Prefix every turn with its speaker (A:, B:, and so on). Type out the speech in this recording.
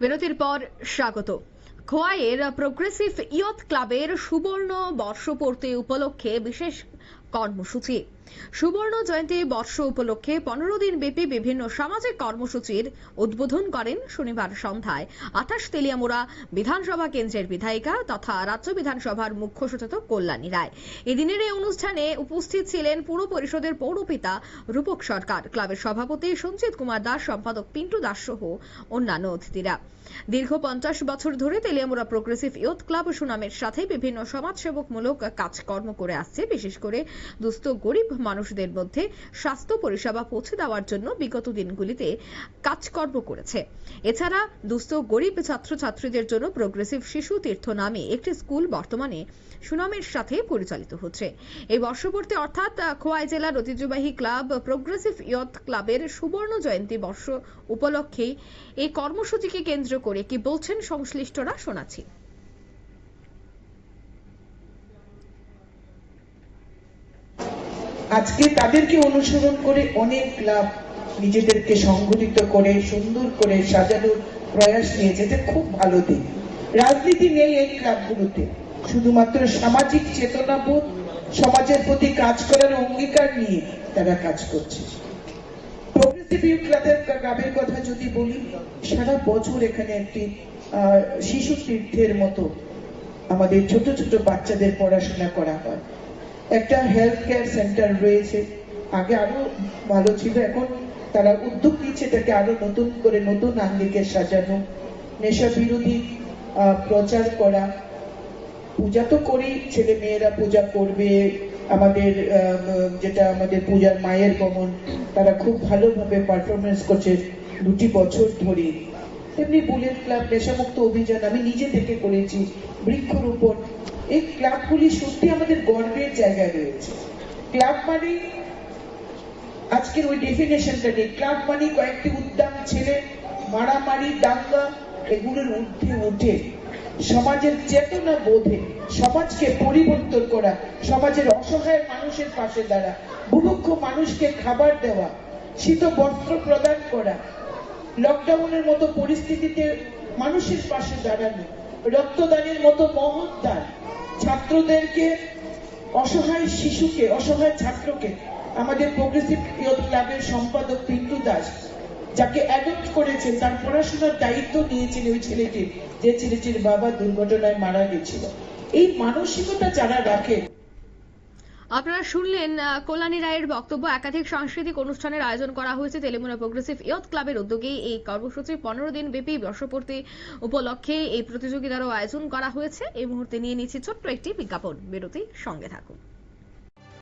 A: বিরতির পর স্বাগত। খোয়াইয়ের প্রোগ্রেসিভ ইয়ত ক্লাবের সুবর্ণ বর্ষপূর্তি উপলক্ষে বিশেষ কর্মসূচি। সুবর্ণ জয়ন্তী বর্ষ উপলক্ষে পনেরো দিন ব্যাপী বিভিন্ন সামাজিক কর্মসূচির উদ্বোধন করেন শনিবার সন্ধ্যায় আঠাশ তেলিয়ামুড়া বিধানসভা কেন্দ্রের বিধায়িকা তথা রাজ্য বিধানসভার মুখ্য সচেতক কল্যাণী রায়। এদিনের এই অনুষ্ঠানে উপস্থিত ছিলেন পুর পরিষদের পৌরপিতা রূপক সরকার, ক্লাবের সভাপতি সঞ্জিত কুমার দাস, সম্পাদক পিন্টু দাস সহ অন্যান্য অতিথিরা। দীর্ঘ পঞ্চাশ বছর ধরে তেলিয়ামুড়া প্রোগ্রেসিভ ইয়ুথ ক্লাব সুনামের সাথে বিভিন্ন সমাজসেবকমূলক কাজকর্ম করে আসছে, বিশেষ করে দুস্থ গরিব মানুষদের মধ্যে স্বাস্থ্য পরিষেবা পৌঁছে দেওয়ার জন্য বিগত দিনগুলিতে কাজকর্ম করেছে। এছাড়া দুস্থ গরিব ছাত্রছাত্রীদের জন্য প্রোগ্রেসিভ শিশু তীর্থ নামে একটি স্কুল বর্তমানে সুনামের সাথে পরিচালিত হচ্ছে। এই বর্ষপূর্তি অর্থাৎ খোয়াই জেলার ঐতিহ্যবাহী ক্লাব প্রোগ্রেসিভ ইয়থ ক্লাবের সুবর্ণ জয়ন্তী বর্ষ উপলক্ষে এই কর্মসূচিকে কেন্দ্র করে কি বলছেন সংশ্লিষ্টরা শোনাচ্ছি।
B: আজকে তাদেরকে অনুসরণ করে অনেক ক্লাব নিজেদেরকে সংগঠিত করে, সুন্দর করে সাজানোর প্রয়াস নিয়েছে। এটা খুব ভালো দিক। রাজনীতি নেই এই ক্লাবগুলোতে। শুধুমাত্র সামাজিক চেতনাবোধ, সমাজের প্রতি কাজ করার অঙ্গীকার নিয়ে তারা কাজ করছে। ক্লাবের কথা যদি বলি, সারা বছর এখানে একটি শিশু তীর্থের মতো আমাদের ছোট ছোট বাচ্চাদের পড়াশোনা করা হয়। একটা হেলথ কেয়ার সেন্টার রয়েছে। আগে আরও ভালো ছিল, এখন তারা উদ্যোগ নিচ্ছে এটাকে আরও নতুন করে নতুন আঙ্গিকে সাজানো। নেশা বিরোধী প্রচার করা। পূজা তো করি, ছেলে মেয়েরা পূজা করবে। আমাদের যেটা আমাদের পূজার মায়ের গমন, তারা খুব ভালোভাবে পারফরমেন্স করছে দুটি বছর ধরে। তেমনি বুলেট ক্লাব নেশামুক্ত অভিযান আমি নিজে থেকে করেছি। বৃক্ষরোপণ এই ক্লাবগুলি সত্যি আমাদের গর্বের জায়গায় রয়েছে। ক্লাব মানে আজকের ওই ডেফিনেশনটা নেই। ক্লাব মানে কয়েকটি উদ্যাম ছেলে, মারামারি, দাঙ্গা, এগুলোর ঊর্ধ্বে উঠে সমাজের চেতনা বোধে, সমাজকে পরিবর্তন করা, সমাজের অসহায় মানুষের পাশে দাঁড়া বুভুক্ষ মানুষকে খাবার দেওয়া, শীত বস্ত্র প্রদান করা লকডাউনের মতো পরিস্থিতিতে মানুষের পাশে দাঁড়ানো, রক্তদানের মতো মহৎ দান। ছাত্রদেরকে, অসহায় শিশুকে, অসহায় ছাত্রকে, আমাদের প্রোগ্রেসিভ ক্লাবের সম্পাদক পিন্টু দাস, যাকে অ্যাডপ্ট করেছেন তার পড়াশোনার দায়িত্ব নিয়েছেন ওই ছেলেটির যে ছেলেটির বাবা দুর্ঘটনায় মারা গেছিল। এই মানসিকতা যারা রাখে
A: আপনারা শুনলেন কল্যাণী রায়ের বক্তব্য। একাধিক সাংস্কৃতিক অনুষ্ঠানের আয়োজন করা হয়েছে তেলেমুনা প্রোগ্রেসিভ ইয়থ ক্লাবের উদ্যোগে এই কর্মসূচির পনেরো দিন ব্যাপী বর্ষপূর্তি উপলক্ষে এই প্রতিযোগিতারও আয়োজন করা হয়েছে। এই মুহূর্তে নিয়ে নিচ্ছি ছোট্ট একটি বিজ্ঞাপন। বিরতি সঙ্গে থাকুন।